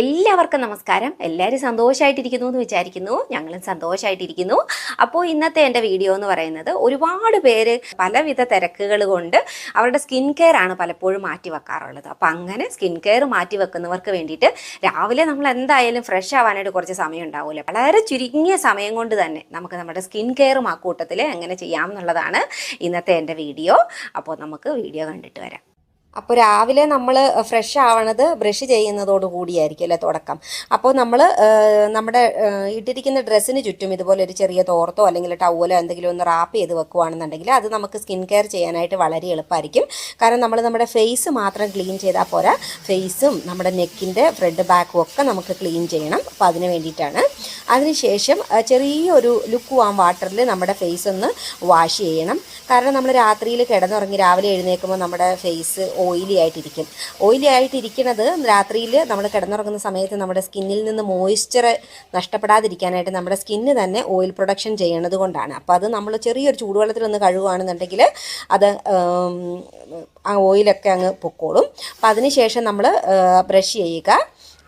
എല്ലാവർക്കും നമസ്കാരം. എല്ലാവരും സന്തോഷമായിട്ടിരിക്കുന്നു എന്ന് വിചാരിക്കുന്നു. ഞങ്ങളും സന്തോഷമായിട്ടിരിക്കുന്നു അപ്പോൾ ഇന്നത്തെ എന്റെ വീഡിയോ എന്ന് പറയുന്നത് ഒരുപാട് പേര് പലവിധ തിരക്കുകൾ കൊണ്ട് അവരുടെ സ്കിൻ കെയർ ആണ് പലപ്പോഴും മാറ്റി വെക്കാറുള്ളത്. അപ്പോൾ അങ്ങനെ സ്കിൻ കെയർ മാറ്റി വെക്കുന്നവർക്ക് വേണ്ടിയിട്ട് രാവിലെ നമ്മൾ എന്തായാലും ഫ്രഷ് ആവാനായിട്ട് കുറച്ച് സമയം ഉണ്ടാവില്ല വളരെ ചുരുങ്ങിയ സമയം കൊണ്ട് തന്നെ നമുക്ക് നമ്മുടെ സ്കിൻ കെയറും ആ കൂട്ടത്തിൽ എങ്ങനെ ചെയ്യാം എന്നുള്ളതാണ് ഇന്നത്തെ എന്റെ വീഡിയോ. അപ്പോൾ നമുക്ക് വീഡിയോ കണ്ടിട്ട് വരാം. അപ്പോൾ രാവിലെ നമ്മൾ ഫ്രഷ് ആവണത് ബ്രഷ് ചെയ്യുന്നതോട് കൂടിയായിരിക്കും അല്ലേ തുടക്കം. അപ്പോൾ നമ്മൾ നമ്മുടെ ഇട്ടിരിക്കുന്ന ഡ്രസ്സിന് ചുറ്റും ഇതുപോലെ ഒരു ചെറിയ തോർത്തോ അല്ലെങ്കിൽ ടവലോ എന്തെങ്കിലും ഒന്ന് റാപ്പ് ചെയ്ത് വെക്കുവാണെന്നുണ്ടെങ്കിൽ അത് നമുക്ക് സ്കിൻ കെയർ ചെയ്യാനായിട്ട് വളരെ എളുപ്പമായിരിക്കും. കാരണം നമ്മൾ നമ്മുടെ ഫേസ് മാത്രം ക്ലീൻ ചെയ്താൽ പോരാ. ഫേസും നമ്മുടെ നെക്കിന്റെ ഫ്രണ്ട് ബാക്കും ഒക്കെ നമുക്ക് ക്ലീൻ ചെയ്യണം. അപ്പോൾ അതിന് വേണ്ടിയിട്ടാണ്. അതിനുശേഷം ചെറിയൊരു ലുക്ക് വാം വാട്ടറിൽ നമ്മുടെ ഫേസ് ഒന്ന് വാഷ് ചെയ്യണം. കാരണം നമ്മൾ രാത്രിയിൽ കിടന്നുറങ്ങി രാവിലെ എഴുന്നേൽക്കുമ്പോൾ നമ്മുടെ ഫേസ് ഓയിലി ആയിട്ടിരിക്കും. ഓയിലി ആയിട്ടിരിക്കുന്നത് രാത്രിയിൽ നമ്മൾ കിടന്നുറങ്ങുന്ന സമയത്ത് നമ്മുടെ സ്കിന്നിൽ നിന്ന് മോയ്സ്ചർ നഷ്ടപ്പെടാതിരിക്കാനായിട്ട് നമ്മുടെ സ്കിന്ന് തന്നെ ഓയിൽ പ്രൊഡക്ഷൻ ചെയ്യണത് കൊണ്ടാണ്. അപ്പോൾ അത് നമ്മൾ ചെറിയൊരു ചൂടുവെള്ളത്തിൽ ഒന്ന് കഴുകുകയാണെന്നുണ്ടെങ്കിൽ അത് ആ ഓയിലൊക്കെ അങ്ങ് പൊക്കോളും. അപ്പോൾ അതിന് ശേഷം നമ്മൾ ബ്രഷ് ചെയ്യുക.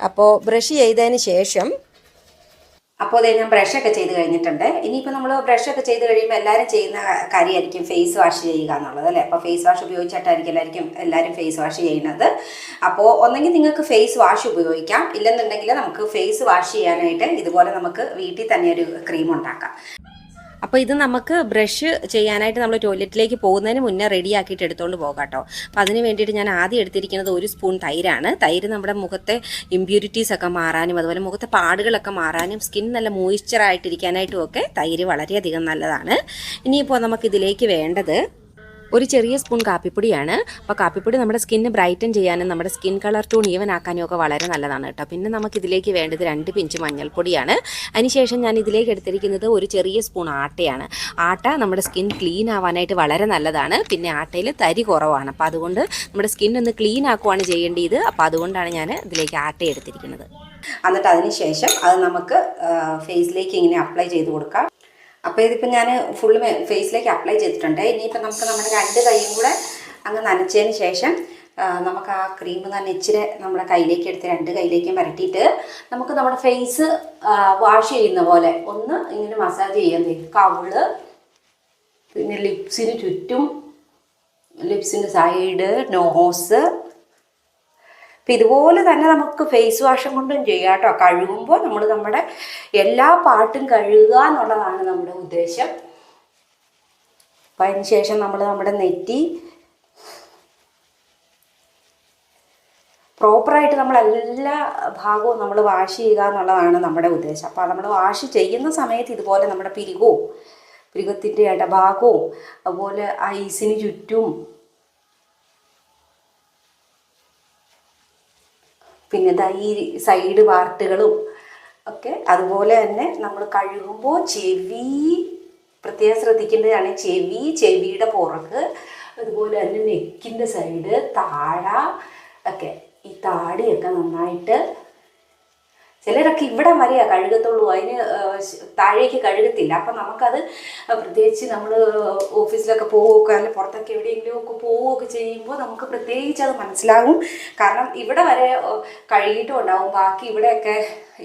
അപ്പോൾ ബ്രഷ് ചെയ്തതിന് ശേഷം അപ്പോൾ അതേ ഞാൻ ബ്രഷൊക്കെ ചെയ്ത് കഴിഞ്ഞിട്ടുണ്ട്. ഇനിയിപ്പോൾ നമ്മൾ ബ്രഷൊക്കെ ചെയ്ത് കഴിയുമ്പോൾ എല്ലാവരും ചെയ്യുന്ന കാര്യമായിരിക്കും ഫേസ് വാഷ് ചെയ്യുക എന്നുള്ളത് അല്ലേ? അപ്പോൾ ഫേസ് വാഷ് ഉപയോഗിച്ചിട്ടായിരിക്കും എല്ലാവർക്കും എല്ലാവരും ഫേസ് വാഷ് ചെയ്യുന്നത്. അപ്പോൾ ഒന്നെങ്കിൽ നിങ്ങൾക്ക് ഫേസ് വാഷ് ഉപയോഗിക്കാം. ഇല്ലെന്നുണ്ടെങ്കിൽ നമുക്ക് ഫേസ് വാഷ് ചെയ്യാനായിട്ട് ഇതുപോലെ നമുക്ക് വീട്ടിൽ തന്നെ ഒരു ക്രീം ഉണ്ടാക്കാം. അപ്പോൾ ഇത് നമുക്ക് ബ്രഷ് ചെയ്യാനായിട്ട് നമ്മൾ ടോയ്ലറ്റിലേക്ക് പോകുന്നതിന് മുന്നേ റെഡി ആക്കിയിട്ട് എടുത്തുകൊണ്ട് പോകാം കേട്ടോ. അപ്പോൾ അതിന് വേണ്ടിയിട്ട് ഞാൻ ആദ്യം എടുത്തിരിക്കുന്നത് ഒരു സ്പൂൺ തൈരാണ്. തൈര് നമ്മുടെ മുഖത്തെ ഇമ്പ്യൂരിറ്റീസ് ഒക്കെ മാറാനും അതുപോലെ മുഖത്തെ പാടുകളൊക്കെ മാറാനും സ്കിൻ നല്ല മോയ്സ്ചറായിട്ടിരിക്കാനായിട്ടും ഒക്കെ തൈര് വളരെയധികം നല്ലതാണ്. ഇനിയിപ്പോൾ നമുക്കിതിലേക്ക് വേണ്ടത് ഒരു ചെറിയ സ്പൂൺ കാപ്പിപ്പൊടിയാണ്. അപ്പോൾ കാപ്പിപ്പൊടി നമ്മുടെ സ്കിന്ന് ബ്രൈറ്റൻ ചെയ്യാനും നമ്മുടെ സ്കിൻ കളർ ടൂൺ ഈവൻ ആക്കാനും ഒക്കെ വളരെ നല്ലതാണ് കേട്ടോ. പിന്നെ നമുക്ക് ഇതിലേക്ക് വേണ്ടത് രണ്ട് പിഞ്ച് മഞ്ഞൾപ്പൊടിയാണ്. അതിനുശേഷം ഞാൻ ഇതിലേക്ക് എടുത്തിരിക്കുന്നത് ഒരു ചെറിയ സ്പൂൺ ആട്ടയാണ്. ആട്ട നമ്മുടെ സ്കിൻ ക്ലീൻ ആവാനായിട്ട് വളരെ നല്ലതാണ്. പിന്നെ ആട്ടയിൽ തരി കുറവാണ്. അപ്പോൾ അതുകൊണ്ട് നമ്മുടെ സ്കിൻ ഒന്ന് ക്ലീൻ ആക്കുവാണ് ചെയ്യേണ്ടത്. അപ്പോൾ അതുകൊണ്ടാണ് ഞാൻ ഇതിലേക്ക് ആട്ട എടുത്തിരിക്കുന്നത്. എന്നിട്ട് അതിന് ശേഷം അത് നമുക്ക് ഫേസിലേക്ക് ഇങ്ങനെ അപ്ലൈ ചെയ്ത് കൊടുക്കാം. അപ്പോൾ ഇതിപ്പോൾ ഞാൻ ഫുള്ള് ഫേസിലേക്ക് അപ്ലൈ ചെയ്തിട്ടുണ്ട്. ഇനിയിപ്പോൾ നമുക്ക് നമ്മുടെ രണ്ട് കൈയും കൂടെ അങ്ങ് നനച്ചതിന് ശേഷം നമുക്ക് ആ ക്രീം തന്നെ ഇച്ചിരി നമ്മുടെ കയ്യിലേക്ക് എടുത്ത് രണ്ട് കയ്യിലേക്കും വരട്ടിയിട്ട് നമുക്ക് നമ്മുടെ ഫേസ് വാഷ് ചെയ്യുന്ന പോലെ ഒന്ന് ഇങ്ങനെ മസാജ് ചെയ്യാൻ കവിൾ പിന്നെ ലിപ്സിന് ചുറ്റും ലിപ്സിന്റെ സൈഡ് നോസ് അപ്പം ഇതുപോലെ തന്നെ നമുക്ക് ഫേസ് വാഷും കൊണ്ടും ചെയ്യാം കേട്ടോ. കഴുകുമ്പോൾ നമ്മൾ നമ്മുടെ എല്ലാ പാട്ടും കഴുകുക എന്നുള്ളതാണ് നമ്മുടെ ഉദ്ദേശം. അപ്പം അതിന് ശേഷം നമ്മൾ നമ്മുടെ നെറ്റി പ്രോപ്പറായിട്ട് നമ്മൾ എല്ലാ ഭാഗവും നമ്മൾ വാഷ് ചെയ്യുക എന്നുള്ളതാണ് നമ്മുടെ ഉദ്ദേശം. അപ്പോൾ നമ്മൾ വാഷ് ചെയ്യുന്ന സമയത്ത് ഇതുപോലെ നമ്മുടെ പിരികവും പിരികത്തിന്റെ ഇടഭാഗവും അതുപോലെ ഐസിന് ചുറ്റും പിന്നെ ദാ ഈ സൈഡ് പാർട്ടുകളും ഒക്കെ അതുപോലെ തന്നെ നമ്മൾ കഴുകുമ്പോൾ ചെവി പ്രത്യേകം ശ്രദ്ധിക്കേണ്ടതാണ് ചെവി ചെവിയുടെ പുറക്ക് അതുപോലെ തന്നെ നെക്കിന്റെ സൈഡ് താഴ ഒക്കെ. ഈ താടിയൊക്കെ നന്നായിട്ട് ചിലരൊക്കെ ഇവിടെ വരെയാ കഴുകത്തുള്ളൂ. അതിന് താഴേക്ക് കഴുകത്തില്ല. അപ്പം നമുക്കത് പ്രത്യേകിച്ച് നമ്മൾ ഓഫീസിലൊക്കെ പോവുകയൊക്കെ അല്ലെങ്കിൽ പുറത്തൊക്കെ എവിടെയെങ്കിലും ഒക്കെ പോവുകയൊക്കെ ചെയ്യുമ്പോൾ നമുക്ക് പ്രത്യേകിച്ച് അത് മനസ്സിലാകും. കാരണം ഇവിടെ വരെ കഴുകിയിട്ടും ഉണ്ടാവും ബാക്കി ഇവിടെയൊക്കെ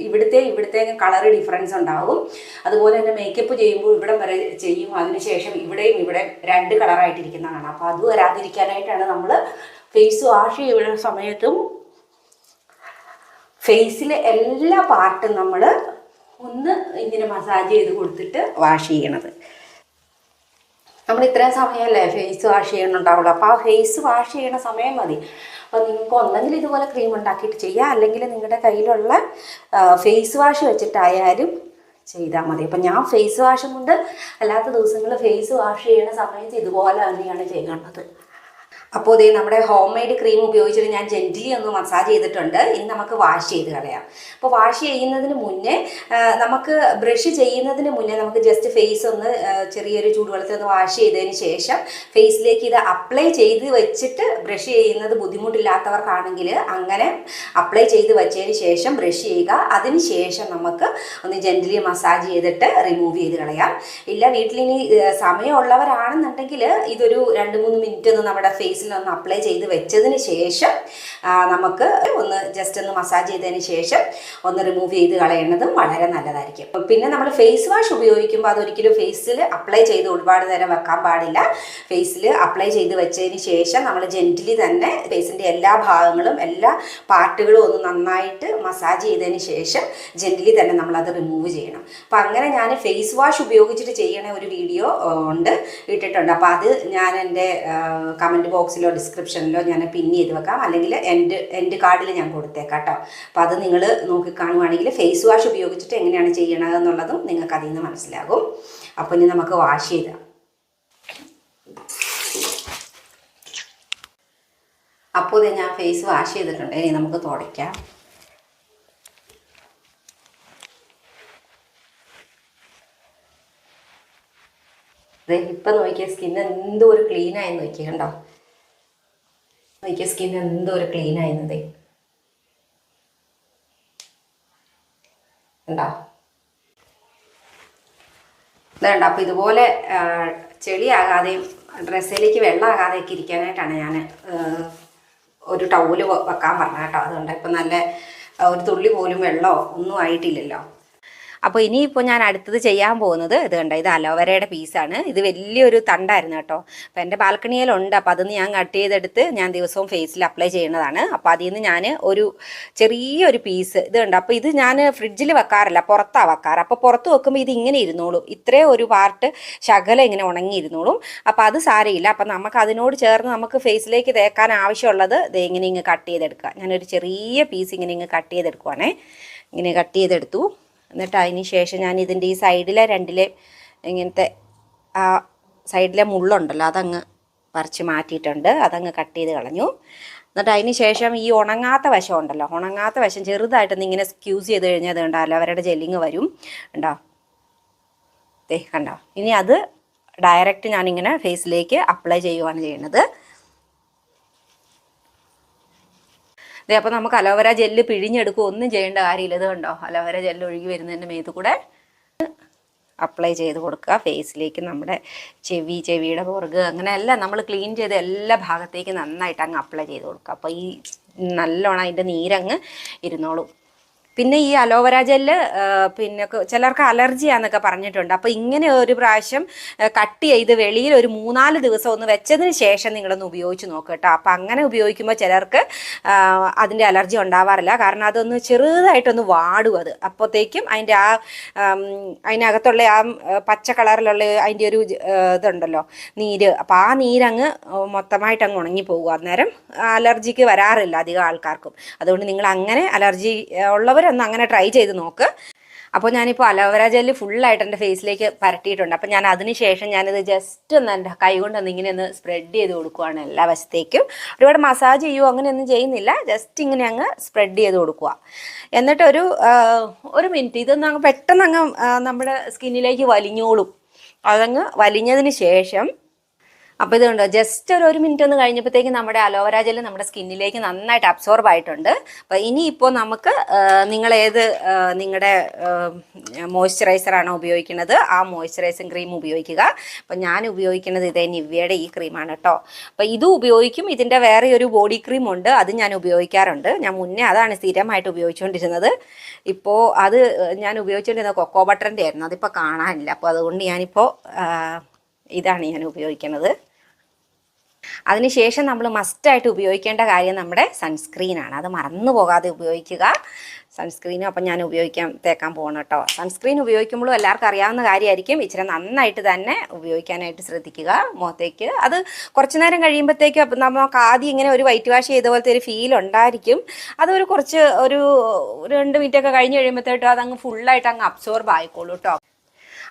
ഇവിടുത്തെ ഇവിടുത്തെ കളർ ഡിഫറൻസ് ഉണ്ടാവും അതുപോലെ തന്നെ മേക്കപ്പ് ചെയ്യുമ്പോൾ ഇവിടം വരെ ചെയ്യും. അതിനുശേഷം ഇവിടെയും ഇവിടെ രണ്ട് കളറായിട്ടിരിക്കുന്നതാണ്. അപ്പോൾ അത് വരാതിരിക്കാനായിട്ടാണ് നമ്മൾ ഫേസ് വാഷ് ചെയ്യുന്ന സമയത്തും ഫേസിലെ എല്ലാ പാർട്ടും നമ്മൾ ഒന്ന് ഇങ്ങനെ മസാജ് ചെയ്ത് കൊടുത്തിട്ട് വാഷ് ചെയ്യണത്. നമ്മൾ ഇത്രയും സമയമല്ലേ ഫേസ് വാഷ് ചെയ്യണുണ്ടാവുള്ളൂ. അപ്പോൾ ആ ഫേസ് വാഷ് ചെയ്യണ സമയം മതി. അപ്പോൾ നിങ്ങൾക്ക് ഒന്നെങ്കിൽ ഇതുപോലെ ക്രീം ഉണ്ടാക്കിയിട്ട് ചെയ്യാം. അല്ലെങ്കിൽ നിങ്ങളുടെ കയ്യിലുള്ള ഫേസ് വാഷ് വെച്ചിട്ടായാലും ചെയ്താൽ മതി. അപ്പം ഞാൻ ഫേസ് വാഷും കൊണ്ട് അല്ലാത്ത ദിവസങ്ങൾ ഫേസ് വാഷ് ചെയ്യണ സമയത്ത് ഇതുപോലെ തന്നെയാണ് ചെയ്യേണ്ടത്. അപ്പോൾ ഇതേ നമ്മുടെ ഹോം മെയ്ഡ് ക്രീം ഉപയോഗിച്ചിട്ട് ഞാൻ ജെന്റിലി ഒന്ന് മസാജ് ചെയ്തിട്ടുണ്ട്. ഇനി നമുക്ക് വാഷ് ചെയ്ത് കളയാം. അപ്പോൾ വാഷ് ചെയ്യുന്നതിന് മുന്നേ നമുക്ക് ബ്രഷ് ചെയ്യുന്നതിന് മുന്നേ നമുക്ക് ജസ്റ്റ് ഫേസ് ഒന്ന് ചെറിയൊരു ചൂടുവെള്ളത്തിൽ ഒന്ന് വാഷ് ചെയ്തതിന് ശേഷം ഫേസിലേക്ക് ഇത് അപ്ലൈ ചെയ്ത് വെച്ചിട്ട് ബ്രഷ് ചെയ്യുന്നത് ബുദ്ധിമുട്ടില്ലാത്തവർക്കാണെങ്കിൽ അങ്ങനെ അപ്ലൈ ചെയ്ത് വെച്ചതിന് ശേഷം ബ്രഷ് ചെയ്യുക. അതിന് ശേഷം നമുക്ക് ഒന്ന് ജെന്റിലി മസാജ് ചെയ്തിട്ട് റിമൂവ് ചെയ്ത് കളയാം. ഇല്ല വീട്ടിലിനി സമയമുള്ളവരാണെന്നുണ്ടെങ്കിൽ ഇതൊരു രണ്ട് മൂന്ന് മിനിറ്റ് ഒന്ന് നമ്മുടെ ഫേസ് ഫേസിൽ ഒന്ന് അപ്ലൈ ചെയ്ത് വെച്ചതിന് ശേഷം നമുക്ക് ഒന്ന് ജസ്റ്റ് ഒന്ന് മസാജ് ചെയ്തതിന് ശേഷം ഒന്ന് റിമൂവ് ചെയ്ത് കളയുന്നതും വളരെ നല്ലതായിരിക്കും. പിന്നെ നമ്മൾ ഫേസ് വാഷ് ഉപയോഗിക്കുമ്പോൾ അതൊരിക്കലും ഫേസിൽ അപ്ലൈ ചെയ്ത് ഒരുപാട് നേരം വെക്കാൻ പാടില്ല. ഫേസിൽ അപ്ലൈ ചെയ്ത് വെച്ചതിന് ശേഷം നമ്മൾ ജെന്റലി തന്നെ ഫേസിന്റെ എല്ലാ ഭാഗങ്ങളും എല്ലാ പാർട്ടുകളും ഒന്ന് നന്നായിട്ട് മസാജ് ചെയ്തതിന് ശേഷം ജെന്റലി തന്നെ നമ്മളത് റിമൂവ് ചെയ്യണം. അപ്പം അങ്ങനെ ഞാൻ ഫേസ് വാഷ് ഉപയോഗിച്ചിട്ട് ചെയ്യണ ഒരു വീഡിയോ ഉണ്ട് ഇട്ടിട്ടുണ്ട്. അപ്പോൾ അത് ഞാൻ എന്റെ കമന്റ് ബോക്സിലോ ഡിസ്ക്രിപ്ഷനിലോ ഞാൻ പിൻ ചെയ്ത് വെക്കാം. അല്ലെങ്കിൽ എന്റെ എന്റെ കാർഡിൽ ഞാൻ കൊടുത്തേക്കാം കേട്ടോ അപ്പോൾ അത് നിങ്ങൾ നോക്കി ഫേസ് വാഷ് ഉപയോഗിച്ചിട്ട് എങ്ങനെയാണ് ചെയ്യണത് എന്നുള്ളതും നിങ്ങൾക്ക് അതിൽ നിന്ന് മനസ്സിലാകും. അപ്പോൾ ഇനി നമുക്ക് വാഷ് ചെയ്താം അപ്പോൾ ഇത് ഞാൻ ഫേസ് വാഷ് ചെയ്തിട്ടുണ്ട്. ഇനി നമുക്ക് തുടയ്ക്കാം. ഇപ്പം നോക്കിയ സ്കിൻ എന്തോ ഒരു ക്ലീനായി നോക്കിയ കണ്ടോ? നോക്കിയ സ്കിൻ എന്തോ ഒരു ക്ലീൻ ആയിരുന്നത്. കണ്ടോ? ഇതുണ്ട്? അപ്പോൾ ഇതുപോലെ ചെളിയാകാതെയും ഡ്രസ്സിലേക്ക് വെള്ളമാകാതെയൊക്കെ ഇരിക്കാനായിട്ടാണ് ഞാൻ ഒരു ടൗൽ വെക്കാൻ പറഞ്ഞ കേട്ടോ. അതുകൊണ്ട് ഇപ്പം നല്ല ഒരു തുള്ളി പോലും വെള്ളമോ ഒന്നും ആയിട്ടില്ലല്ലോ. അപ്പോൾ ഇനിയിപ്പോൾ ഞാൻ അടുത്തത് ചെയ്യാൻ പോകുന്നത് ഇത് കണ്ട ഇത് അലോവരയുടെ പീസാണ് ഇത് വലിയൊരു തണ്ടായിരുന്നു കേട്ടോ. അപ്പോൾ എന്റെ ബാൽക്കണിയിലുണ്ട് അപ്പോൾ അതിന്ന് ഞാൻ കട്ട് ചെയ്തെടുത്ത് ഞാൻ ദിവസവും ഫേസിൽ അപ്ലൈ ചെയ്യുന്നതാണ്. അപ്പോൾ അതിൽ നിന്ന് ഞാൻ ഒരു ചെറിയൊരു പീസ് ഇത് കണ്ട അപ്പോൾ ഇത് ഞാൻ ഫ്രിഡ്ജിൽ വെക്കാറില്ല പുറത്താണ് വെക്കാറ്. അപ്പോൾ പുറത്ത് വെക്കുമ്പോൾ ഇത് ഇങ്ങനെ ഇരുന്നോളും. ഇത്രേ ഒരു പാർട്ട് ശകലം ഇങ്ങനെ ഉണങ്ങിയിരുന്നോളും. അപ്പോൾ അത് സാരയില്ല. അപ്പോൾ നമുക്ക് അതിനോട് ചേർന്ന് നമുക്ക് ഫേസിലേക്ക് തേക്കാൻ ആവശ്യമുള്ളത് ഇത് ഇങ്ങനെ ഇങ്ങ് കട്ട് ചെയ്തെടുക്കുക. ഞാനൊരു ചെറിയ പീസ് ഇങ്ങനെ ഇങ്ങ് കട്ട് ചെയ്തെടുക്കുവാണേ. ഇങ്ങനെ കട്ട് ചെയ്തെടുത്തു. എന്നിട്ട് അതിന് ശേഷം ഞാൻ ഇതിന്റെ ഈ സൈഡിലെ രണ്ടിലെ ഇങ്ങനത്തെ ആ സൈഡിലെ മുള്ളുണ്ടല്ലോ അതങ്ങ് പറിച്ച് മാറ്റിയിട്ടുണ്ട്. അതങ്ങ് കട്ട് ചെയ്ത് കളഞ്ഞു. എന്നിട്ട് അതിന് ശേഷം ഈ ഉണങ്ങാത്ത വശം ഉണ്ടല്ലോ ഉണങ്ങാത്ത വശം ചെറുതായിട്ടൊന്ന് ഇങ്ങനെ സ്ക്യൂസ് ചെയ്ത് കഴിഞ്ഞാൽ അത് കണ്ടല്ലോ അവരുടെ ജെല്ലിങ് വരും. ഉണ്ടോ ദേ കണ്ടോ? ഇനി അത് ഡയറക്റ്റ് ഞാനിങ്ങനെ ഫേസിലേക്ക് അപ്ലൈ ചെയ്യുവാണ് ചെയ്യുന്നത്. ദേ അപ്പോൾ നമുക്ക് അലോവേര ജെല്ല് പിഴിഞ്ഞെടുക്കുക ഒന്നും ചെയ്യേണ്ട കാര്യമില്ല. ഇത് കണ്ടോ? അലോവേര ജെല്ല് ഒഴുകി വരുന്നതിന്റെ മേത്ത് കൂടെ അപ്ലൈ ചെയ്ത് കൊടുക്കുക. ഫേസിലേക്ക് നമ്മുടെ ചെവി ചെവിയുടെ പുറകു അങ്ങനെ എല്ലാം നമ്മൾ ക്ലീൻ ചെയ്ത് എല്ലാ ഭാഗത്തേക്കും നന്നായിട്ട് അങ്ങ് അപ്ലൈ ചെയ്ത് കൊടുക്കുക. അപ്പോൾ ഈ നല്ലോണം അതിന്റെ നീരങ്ങ് ഇരുന്നോളും. പിന്നെ ഈ അലോവര ജെല്ല് പിന്നെ ചിലർക്ക് അലർജിയാന്നൊക്കെ പറഞ്ഞിട്ടുണ്ട്. അപ്പോൾ ഇങ്ങനെ ഒരു പ്രാവശ്യം കട്ട് ചെയ്ത് വെളിയിൽ ഒരു മൂന്നാൽ ദിവസം ഒന്ന് വെച്ചതിന് ശേഷം നിങ്ങളൊന്ന് ഉപയോഗിച്ച് നോക്കുക കേട്ടോ അപ്പോൾ അങ്ങനെ ഉപയോഗിക്കുമ്പോൾ ചിലർക്ക് അതിന്റെ അലർജി ഉണ്ടാവാറില്ല. കാരണം അതൊന്ന് ചെറുതായിട്ടൊന്ന് വാടും അത്. അപ്പോഴത്തേക്കും അതിന്റെ ആ അതിനകത്തുള്ള ആ പച്ച കളറിലുള്ള അതിന്റെ ഒരു ഇതുണ്ടല്ലോ നീര്. അപ്പോൾ ആ നീരങ്ങ് മൊത്തമായിട്ട് അങ്ങ് ഉണങ്ങി പോകും. അന്നേരം അലർജിക്ക് വരാറില്ല അധികം ആൾക്കാർക്കും. അതുകൊണ്ട് നിങ്ങൾ അങ്ങനെ അലർജി ഉള്ളവരൊന്ന് അങ്ങനെ ട്രൈ ചെയ്ത് നോക്ക്. അപ്പോൾ ഞാനിപ്പോൾ അലോവേര ജെല്ല് ഫുള്ളായിട്ട് എന്റെ ഫേസിലേക്ക് പരട്ടിയിട്ടുണ്ട്. അപ്പോൾ ഞാൻ അതിന് ശേഷം ഞാനിത് ജസ്റ്റ് ഒന്ന് എന്റെ കൈ കൊണ്ടൊന്ന് ഇങ്ങനെ ഒന്ന് സ്പ്രെഡ് ചെയ്ത് കൊടുക്കുവാണ് എല്ലാ വശത്തേക്കും. ഒരുപാട് മസാജ് ചെയ്യുമോ അങ്ങനെയൊന്നും ചെയ്യുന്നില്ല. ജസ്റ്റ് ഇങ്ങനെ അങ്ങ് സ്പ്രെഡ് ചെയ്ത് കൊടുക്കുക. എന്നിട്ട് ഒരു ഒരു മിനിറ്റ് ഇതൊന്ന് അങ്ങ് പെട്ടെന്ന് അങ്ങ് നമ്മുടെ സ്കിന്നിലേക്ക് വലിഞ്ഞോളും. അതങ്ങ് വലിഞ്ഞതിന് ശേഷം അപ്പോൾ ഇതുണ്ടോ ജസ്റ്റ് ഒരു ഒരു മിനിറ്റ് ഒന്ന് കഴിഞ്ഞപ്പോഴത്തേക്ക് നമ്മുടെ അലോവേര ജെൽ നമ്മുടെ സ്കിന്നിലേക്ക് നന്നായിട്ട് അബ്സോർബ് ആയിട്ടുണ്ട്. അപ്പോൾ ഇനിയിപ്പോൾ നമുക്ക് നിങ്ങൾ ഏത് നിങ്ങളുടെ മോയ്സ്ചറൈസർ ആണോ ഉപയോഗിക്കുന്നത് ആ മോയ്സ്ചറൈസിങ് ക്രീം ഉപയോഗിക്കുക. അപ്പോൾ ഞാൻ ഉപയോഗിക്കുന്നത് ഇതേ നിവ്യയുടെ ഈ ക്രീമാണ് കേട്ടോ അപ്പോൾ ഇത് ഉപയോഗിക്കും ഇതിന്റെ വേറെ ഒരു ബോഡി ക്രീം ഉണ്ട് അത് ഞാൻ ഉപയോഗിക്കാറുണ്ട്. ഞാൻ മുന്നേ അതാണ് സ്ഥിരമായിട്ട് ഉപയോഗിച്ചുകൊണ്ടിരുന്നത്. ഇപ്പോൾ അത് ഞാൻ ഉപയോഗിച്ചുകൊണ്ടിരുന്നത് കൊക്കോ ബട്ടറിന്റെ ആയിരുന്നു അതിപ്പോൾ കാണാനില്ല. അപ്പോൾ അതുകൊണ്ട് ഞാനിപ്പോൾ ഇതാണ് ഞാൻ ഉപയോഗിക്കുന്നത്. അതിനുശേഷം നമ്മൾ മസ്റ്റായിട്ട് ഉപയോഗിക്കേണ്ട കാര്യം നമ്മുടെ സൺസ്ക്രീനാണ്. അത് മറന്നു പോകാതെ ഉപയോഗിക്കുക. സൺസ്ക്രീനും അപ്പം ഞാൻ ഉപയോഗിക്കാൻ തേക്കാൻ പോകണം കേട്ടോ. സൺസ്ക്രീൻ ഉപയോഗിക്കുമ്പോഴും എല്ലാവർക്കും അറിയാവുന്ന കാര്യമായിരിക്കും. ഇച്ചിരി നന്നായിട്ട് തന്നെ ഉപയോഗിക്കാനായിട്ട് ശ്രദ്ധിക്കുക മുഖത്തേക്ക്. അത് കുറച്ച് നേരം കഴിയുമ്പോഴത്തേക്കും നമുക്ക് ആദ്യം ഇങ്ങനെ ഒരു വൈറ്റ് വാഷ് ചെയ്ത പോലത്തെ ഒരു ഫീൽ ഉണ്ടായിരിക്കും. അതൊരു കുറച്ച് ഒരു രണ്ട് മിനിറ്റൊക്കെ കഴിഞ്ഞ് കഴിയുമ്പോഴത്തേക്കും അതങ്ങ് ഫുള്ളായിട്ട് അങ്ങ് അബ്സോർബ് ആയിക്കോളൂ കേട്ടോ.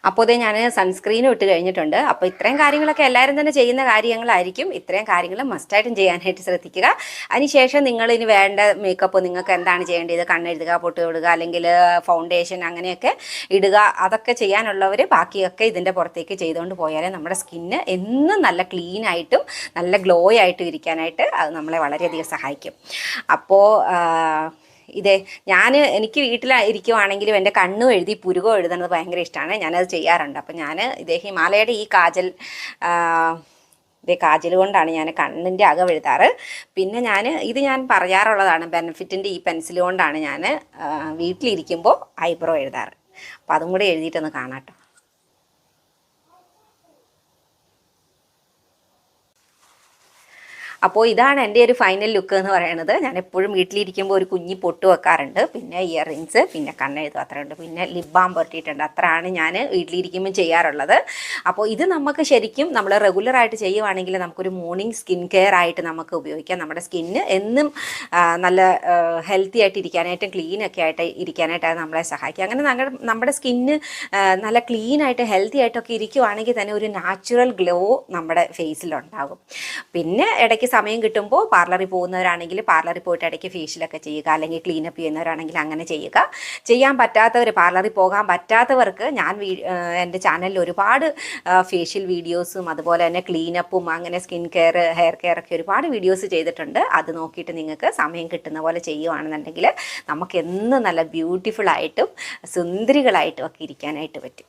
അപ്പോൾ ഇതേ ഞാൻ സൺസ്ക്രീനും ഇട്ട് കഴിഞ്ഞിട്ടുണ്ട്. അപ്പോൾ ഇത്രയും കാര്യങ്ങളൊക്കെ എല്ലാവരും തന്നെ ചെയ്യുന്ന കാര്യങ്ങളായിരിക്കും. ഇത്രയും കാര്യങ്ങൾ മസ്റ്റായിട്ടും ചെയ്യാനായിട്ട് ശ്രദ്ധിക്കുക. അതിനുശേഷം നിങ്ങൾ ഇനി വേണ്ട മേക്കപ്പ് നിങ്ങൾക്ക് എന്താണ് ചെയ്യേണ്ടത്? കണ്ണെഴുതുക പൊട്ട് വിടുക അല്ലെങ്കിൽ ഫൗണ്ടേഷൻ അങ്ങനെയൊക്കെ ഇടുക അതൊക്കെ ചെയ്യാനുള്ളവർ ബാക്കിയൊക്കെ ഇതിന്റെ പുറത്തേക്ക് ചെയ്തുകൊണ്ട് പോയാലേ നമ്മുടെ സ്കിന്ന് എന്നും നല്ല ക്ലീൻ ആയിട്ടും നല്ല ഗ്ലോ ആയിട്ടും ഇരിക്കാനായിട്ട് അത് നമ്മളെ വളരെയധികം സഹായിക്കും. അപ്പോൾ ഇതേ ഞാൻ എനിക്ക് വീട്ടിൽ ഇരിക്കുവാണെങ്കിലും എന്റെ കണ്ണും എഴുതി പുരുകോ എഴുതുന്നത് ഭയങ്കര ഇഷ്ടമാണ് ഞാനത് ചെയ്യാറുണ്ട്. അപ്പം ഞാൻ ഇതേ ഹിമാലയയുടെ ഈ കാജൽ ഇതേ കാജൽ കൊണ്ടാണ് ഞാൻ കണ്ണിന്റെ അകം എഴുതാറ്. പിന്നെ ഞാൻ ഇത് ഞാൻ പറയാറുള്ളതാണ് ബെനഫിറ്റിന്റെ ഈ പെൻസിൽ കൊണ്ടാണ് ഞാൻ വീട്ടിലിരിക്കുമ്പോൾ ഐബ്രോ എഴുതാറ്. അപ്പോൾ അതും കൂടെ എഴുതിയിട്ടൊന്ന് കാണാട്ടോ. അപ്പോൾ ഇതാണ് എന്റെ ഒരു ഫൈനൽ ലുക്ക് എന്ന് പറയുന്നത് ഞാൻ എപ്പോഴും വീട്ടിലിരിക്കുമ്പോൾ ഒരു കുഞ്ഞി പൊട്ട് വെക്കാറുണ്ട്. പിന്നെ ഇയർ റിങ്സ് പിന്നെ കണ്ണെഴുതും അത്രയുണ്ട് പിന്നെ ലിപ് ബാം പുരട്ടിയിട്ടുണ്ട് അത്രയാണ് ഞാൻ വീട്ടിലിരിക്കുമ്പോൾ ചെയ്യാറുള്ളത്. അപ്പോൾ ഇത് നമുക്ക് ശരിക്കും നമ്മൾ റെഗുലറായിട്ട് ചെയ്യുവാണെങ്കിൽ നമുക്കൊരു മോർണിംഗ് സ്കിൻ കെയർ ആയിട്ട് നമുക്ക് ഉപയോഗിക്കാം. നമ്മുടെ സ്കിന്ന് എന്നും നല്ല ഹെൽത്തി ആയിട്ട് ഇരിക്കാനായിട്ടും ക്ലീൻ ഒക്കെ ആയിട്ട് ഇരിക്കാനായിട്ട് അത് നമ്മളെ സഹായിക്കും. അങ്ങനെ നമ്മുടെ നമ്മുടെ സ്കിന്ന് നല്ല ക്ലീൻ ആയിട്ട് ഹെൽത്തി ആയിട്ടൊക്കെ ഇരിക്കുവാണെങ്കിൽ തന്നെ ഒരു നാച്ചുറൽ ഗ്ലോ നമ്മുടെ ഫേസിലുണ്ടാകും പിന്നെ ഇടയ്ക്ക് സമയം കിട്ടുമ്പോൾ പാർലറിൽ പോകുന്നവരാണെങ്കിൽ പാർലറിൽ പോയിട്ട് ഇടയ്ക്ക് ഫേഷ്യലൊക്കെ ചെയ്യുക അല്ലെങ്കിൽ ക്ലീനപ്പ് ചെയ്യുന്നവരാണെങ്കിൽ അങ്ങനെ ചെയ്യുക. ചെയ്യാൻ പറ്റാത്തവർ പാർലറിൽ പോകാൻ പറ്റാത്തവർക്ക് ഞാൻ എന്റെ ചാനലിൽ ഒരുപാട് ഫേഷ്യൽ വീഡിയോസും അതുപോലെ തന്നെ ക്ലീനപ്പും അങ്ങനെ സ്കിൻ കെയർ ഹെയർ കെയർ ഒക്കെ ഒരുപാട് വീഡിയോസ് ചെയ്തിട്ടുണ്ട്. അത് നോക്കിയിട്ട് നിങ്ങൾക്ക് സമയം കിട്ടുന്ന പോലെ ചെയ്യുവാണെന്നുണ്ടെങ്കിൽ നമുക്ക് എന്നും നല്ല ബ്യൂട്ടിഫുൾ ആയിട്ടും സുന്ദരികളായിട്ടും ഒക്കെ ഇരിക്കാനായിട്ട് പറ്റും.